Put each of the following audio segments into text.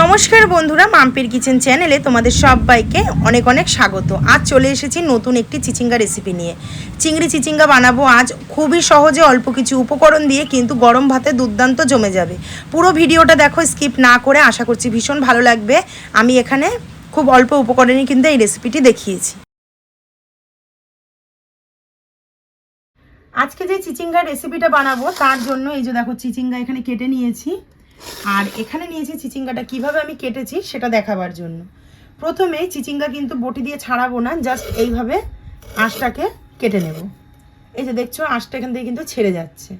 নমস্কার বন্ধুরা, মাম্পির কিচেন চ্যানেলে তোমাদের সবাইকে অনেক অনেক স্বাগত। আজ চলে এসেছি নতুন একটি চিচিঙ্গা রেসিপি নিয়ে। চিংড়ি চিচিঙ্গা বানাবো আজ, খুবই সহজে অল্প কিছু উপকরণ দিয়ে, কিন্তু গরম ভাতে দুর্দান্ত জমে যাবে। পুরো ভিডিওটা দেখো স্কিপ না করে, আশা করছি ভীষণ ভালো লাগবে। আমি এখানে খুব অল্প উপকরণে কিন্তু এই রেসিপিটি দেখিয়েছি। আজকে যে চিচিঙ্গার রেসিপিটা বানাবো, তার জন্য এই যে দেখো, চিচিঙ্গা এখানে কেটে নিয়েছি। আর এখানে নিয়েছি চিচিঙ্গাটা কীভাবে আমি কেটেছি সেটা দেখাবার জন্য। প্রথমে চিচিঙ্গা কিন্তু বটি দিয়ে ছাড়াবো না জাস্ট এইভাবে আঁশটাকে কেটে নেব। এই যে দেখছ, আঁশটা এখান থেকে কিন্তু ছেড়ে যাচ্ছে।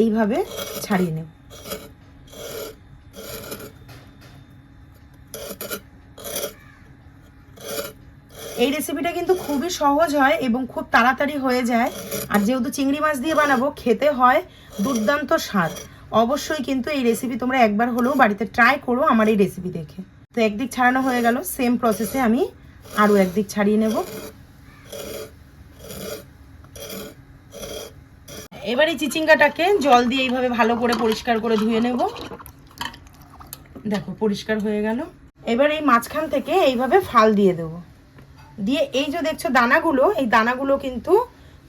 এইভাবে ছাড়িয়ে নেব। এই রেসিপিটা কিন্তু খুবই সহজ হয় এবং খুব তাড়াতাড়ি হয়ে যায়। আর যেহেতু চিংড়ি মাছ দিয়ে বানাবো, খেতে হয় দুর্দান্ত স্বাদ। অবশ্যই কিন্তু এই রেসিপি তোমরা একবার হলেও বাড়িতে ট্রাই করো আমার এই রেসিপি দেখে। তো একদিক ছাড়ানো হয়ে গেল সেম প্রসেসে আমি আরও একদিক ছাড়িয়ে নেব। এবার এই চিচিঙ্গাটাকে জল দিয়ে এইভাবে ভালো করে পরিষ্কার করে ধুয়ে নেব। দেখো, পরিষ্কার হয়ে গেল। এবার এই মাঝখান থেকে এইভাবে ফাল দিয়ে দেবো। দিয়ে এই যে দেখছ দানাগুলো, এই দানাগুলো কিন্তু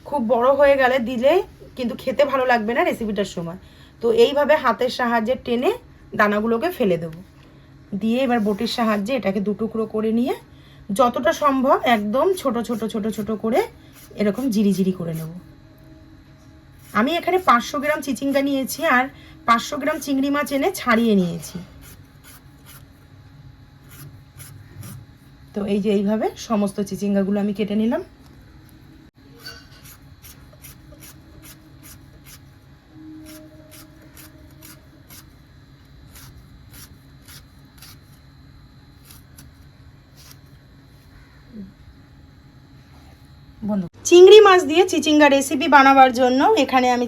খুব বড় হয়ে গেলে দিলে কিন্তু খেতে ভালো লাগবে না রেসিপিটার সময়। তো এইভাবে হাতের সাহায্যে টেনে দানাগুলোকে ফেলে দেবো। দিয়ে এবার বটির সাহায্যে এটাকে দুটুকরো করে নিয়ে যতটা সম্ভব একদম ছোট ছোট ছোট ছোট করে এরকম জিরি জিরি করে নেব। আমি এখানে পাঁচশো গ্রাম চিচিঙ্গা নিয়েছি আর পাঁচশো গ্রাম চিংড়ি মাছ এনে ছাড়িয়ে নিয়েছি। তো এই যে এইভাবে সমস্ত চিচিঙ্গাগুলো আমি কেটে নিলাম। চিংড়ি মাছ দিয়ে চিচিঙ্গা রেসিপি বানাবার জন্য এখানে আমি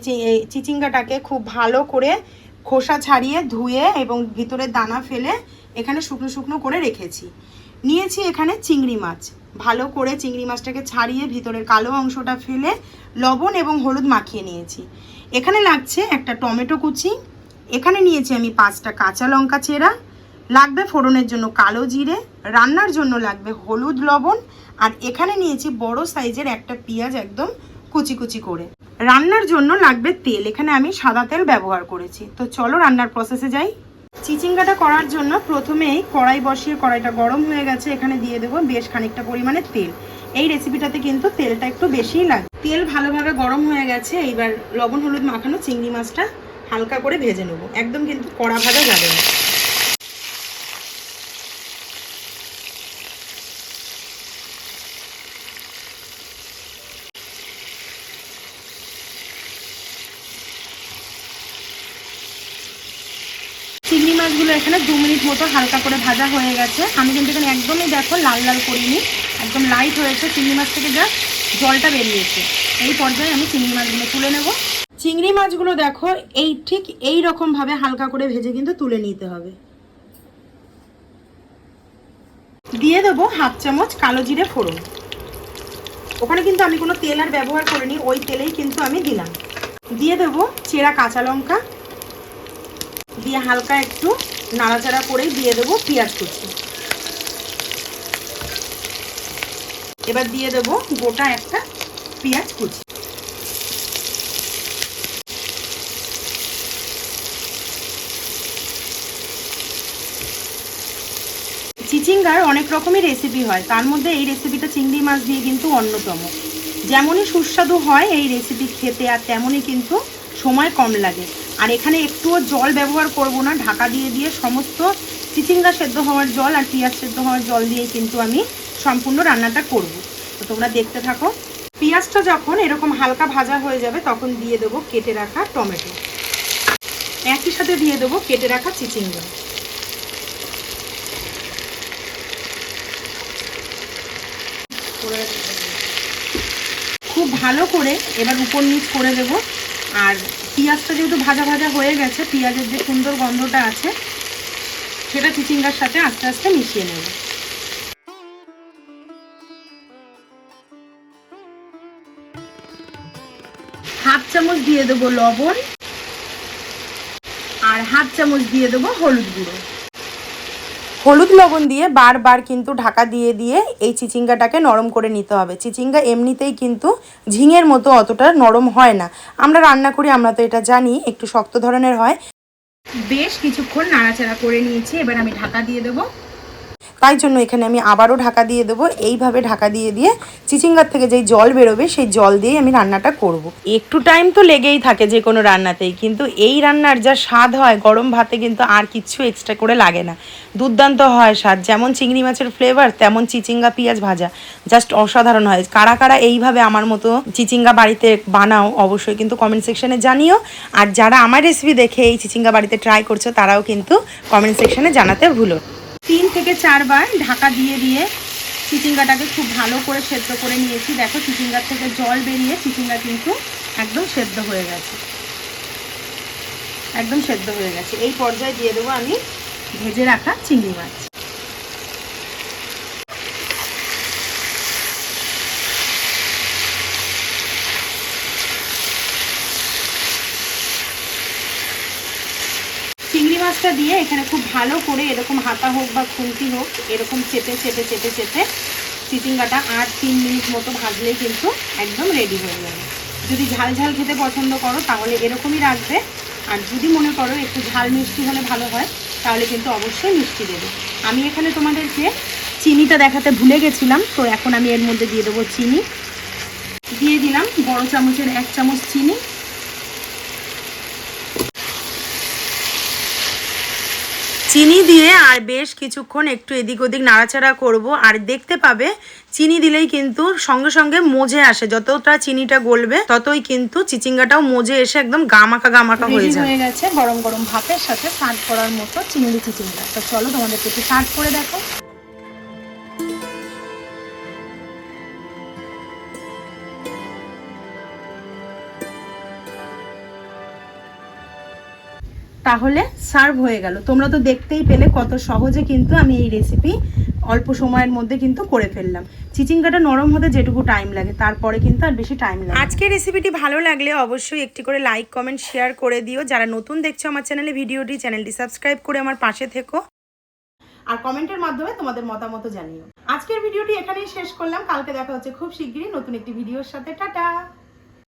চিচিঙ্গাটাকে খুব ভালো করে খোসা ছাড়িয়ে ধুয়ে এবং ভিতরের দানা ফেলে এখানে শুকনো শুকনো করে রেখেছি। নিয়েছি এখানে চিংড়ি মাছ। ভালো করে চিংড়ি মাছটাকে ছাড়িয়ে ভিতরের কালো অংশটা ফেলে লবণ এবং হলুদ মাখিয়ে নিয়েছি। এখানে লাগছে একটা টমেটো কুচি। এখানে নিয়েছি আমি পাঁচটা কাঁচা লঙ্কা চেরা। লাগবে ফোড়নের জন্য কালো জিরে। রান্নার জন্য লাগবে হলুদ লবণ, আর এখানে নিয়েছি বড় সাইজের একটা পেঁয়াজ একদম কুচি কুচি করে। রান্নার জন্য লাগবে তেল, এখানে আমি সাদা তেল ব্যবহার করেছি। তো চলো রান্নার প্রসেসে যাই। চিচিঙ্গাটা করার জন্য প্রথমেই কড়াই বসিয়ে, কড়াইটা গরম হয়ে গেছে, এখানে দিয়ে দেবো বেশ খানিকটা পরিমাণে তেল। এই রেসিপিটাতে কিন্তু তেলটা একটু বেশিই লাগে। তেল ভালোভাবে গরম হয়ে গেছে, এইবার লবণ, হলুদ মাখানো চিংড়ি মাছটা হালকা করে ভেজে নেব। একদম কিন্তু কড়া ভাজা যাবে না চিংড়ি মাছগুলো এখানে দু মিনিট মতো হালকা করে ভাজা হয়ে গেছে। আমি কিন্তু এখানে একদমই দেখো লাল লাল করিনি, একদম লাইট হয়েছে, চিংড়ি মাছ থেকে যা জলটা বেরিয়েছে। এই পর্যায়ে আমি চিংড়ি মাছগুলো তুলে নেব। চিংড়ি মাছগুলো দেখো, এই ঠিক এই রকম ভাবে হালকা করে ভেজে কিন্তু তুলে নিতে হবে। দিয়ে দেবো হাফ চামচ কালো জিরে ফোড়ন। ওখানে কিন্তু আমি কোনো তেল আর ব্যবহার করিনি, ওই তেলেই কিন্তু আমি দিলাম। দিয়ে দেবো চেরা কাঁচা লঙ্কা দিয়ে হালকা একটু নাড়াচাড়া করে দিয়ে দেবো পেঁয়াজ কুচি। এবার দিয়ে দেবো গোটা একটা পেঁয়াজ কুচি। চিচিঙ্গার অনেক রকমের রেসিপি হয়। তার মধ্যে এই রেসিপিটা চিংড়ি মাছ দিয়ে কিন্তু অন্যতম। যেমনই সুস্বাদু হয় এই রেসিপি খেতে আর তেমনই কিন্তু সময় কম লাগে। আর এখানে একটুও জল ব্যবহার করব না ঢাকা দিয়ে দিয়ে সমস্ত চিচিঙ্গা সেদ্ধ হওয়ার জল আর পেঁয়াজ সেদ্ধ হওয়ার জল দিয়ে কিন্তু আমি সম্পূর্ণ রান্নাটা করব। তো তোমরা দেখতে থাকো। পেঁয়াজটা যখন এরকম হালকা ভাজা হয়ে যাবে তখন দিয়ে দেবো কেটে রাখা টমেটো। একই সাথে দিয়ে দেবো কেটে রাখা চিচিঙ্গা। খুব ভালো করে এবার উপর নিচ করে দেব। আর পেঁয়াজটা যেহেতু ভাজা ভাজা হয়ে গেছে, পেঁয়াজের যে সুন্দর গন্ধটা আছে, সেটা চিচিঙ্গার সাথে আস্তে আস্তে মিশিয়ে নেব। হাফ চামচ দিয়ে দেবো লবণ আর হাফ চামচ দিয়ে দেবো হলুদ গুঁড়ো। হলুদ লবণ দিয়ে বারবার কিন্তু ঢাকা দিয়ে দিয়ে এই চিচিঙ্গাটাকে নরম করে নিতে হবে। চিচিঙ্গা এমনিতেই কিন্তু ঝিঙের মতো অতটা নরম হয় না। আমরা রান্না করি, আমরা তো এটা জানি, একটু শক্ত ধরনের হয়। বেশ কিছুক্ষণ নাড়াচাড়া করে নিয়েছি, এবার আমি ঢাকা দিয়ে দেবো। তাই জন্য এখানে আমি আবারও ঢাকা দিয়ে দেবো। এইভাবে ঢাকা দিয়ে দিয়ে চিচিঙ্গার থেকে যেই জল বেরোবে, সেই জল দিয়েই আমি রান্নাটা করব। একটু টাইম তো লেগেই থাকে যে কোনো রান্নাতেই, কিন্তু এই রান্নার যা স্বাদ হয়, গরম ভাতে কিন্তু আর কিচ্ছু এক্সট্রা করে লাগে না। দুর্দান্ত হয় স্বাদ। যেমন চিংড়ি মাছের ফ্লেভার তেমন চিচিঙ্গা পেঁয়াজ ভাজা। জাস্ট অসাধারণ হয়। কারা কারা এইভাবে আমার মতো চিচিঙ্গা বাড়িতে বানাও, অবশ্যই কিন্তু কমেন্ট সেকশনে জানিও। আর যারা আমার রেসিপি দেখে এই চিচিঙ্গা বাড়িতে ট্রাই করছ, তারাও কিন্তু কমেন্ট সেকশনে জানাতে ভুলো। তিন থেকে চারবার ঢাকা দিয়ে দিয়ে চিচিঙ্গাটাকে খুব ভালো করে সেদ্ধ করে নিয়েছি। দেখো চিচিঙ্গার থেকে জল বেরিয়ে চিচিঙ্গা কিন্তু একদম সেদ্ধ হয়ে গেছে। একদম সেদ্ধ হয়ে গেছে। এই পর্যায়ে দিয়ে দেবো আমি ভেজে রাখা চিংড়ি মাছ চিংড়ি মাছটা দিয়ে এখানে খুব ভালো করে এরকম হাতা হোক বা খুন্তি হোক, এরকম চেপে চেপে চেপে চেপে চিচিঙ্গাটা আট তিন মিনিট মতো ভাজলেই কিন্তু একদম রেডি হয়ে যাবে। যদি ঝাল ঝাল খেতে পছন্দ করো তাহলে এরকমই রাখবে। আর যদি মনে করো একটু ঝাল মিষ্টি হলে ভালো হয়, তাহলে কিন্তু অবশ্যই মিষ্টি দেবে। আমি এখানে তোমাদেরকে চিনিটা দেখাতে ভুলে গেছিলাম, তো এখন আমি এর মধ্যে দিয়ে দেবো চিনি। দিয়ে দিলাম বড় চামচের এক চামচ চিনি। চিনি দিয়ে আর বেশ কিছুক্ষণ একটু এদিক ওদিক নাড়াচাড়া করব। আর দেখতে পাবে চিনি দিলেই কিন্তু সঙ্গে সঙ্গে মজে আসে। যতটা চিনিটা গলবে ততই কিন্তু চিচিঙ্গাটাও মজে এসে একদম গামাকা গামাকা হয়ে যায়। হয়ে গেছে গরম গরম ভাতের সাথে সার্ভ করার মতো চিংড়ি চিচিঙ্গা। তো চলো তোমাদেরকে একটু সার্ভ করে দেখো। তাহলে সার্ভ হয়ে গেল। তোমরা তো দেখতেই পেলে কত সহজে কিন্তু আমি এই রেসিপি অল্প সময়ের মধ্যে কিন্তু করে ফেললাম। চিচিঙ্গাটা নরম হতে যেটুকু টাইম লাগে তারপরে কিন্তু আর বেশি টাইম লাগে আজকের রেসিপিটি ভালো লাগলে অবশ্যই একটি করে লাইক কমেন্ট শেয়ার করে দিও। যারা নতুন দেখছ আমার চ্যানেলে ভিডিওটি চ্যানেলটি সাবস্ক্রাইব করে আমার পাশে থেকো। আর কমেন্টের মাধ্যমে তোমাদের মতামত জানিও। আজকের ভিডিওটি এখানেই শেষ করলাম। কালকে দেখা হচ্ছে খুব শিগগিরই নতুন একটি ভিডিওর সাথে। টাটা!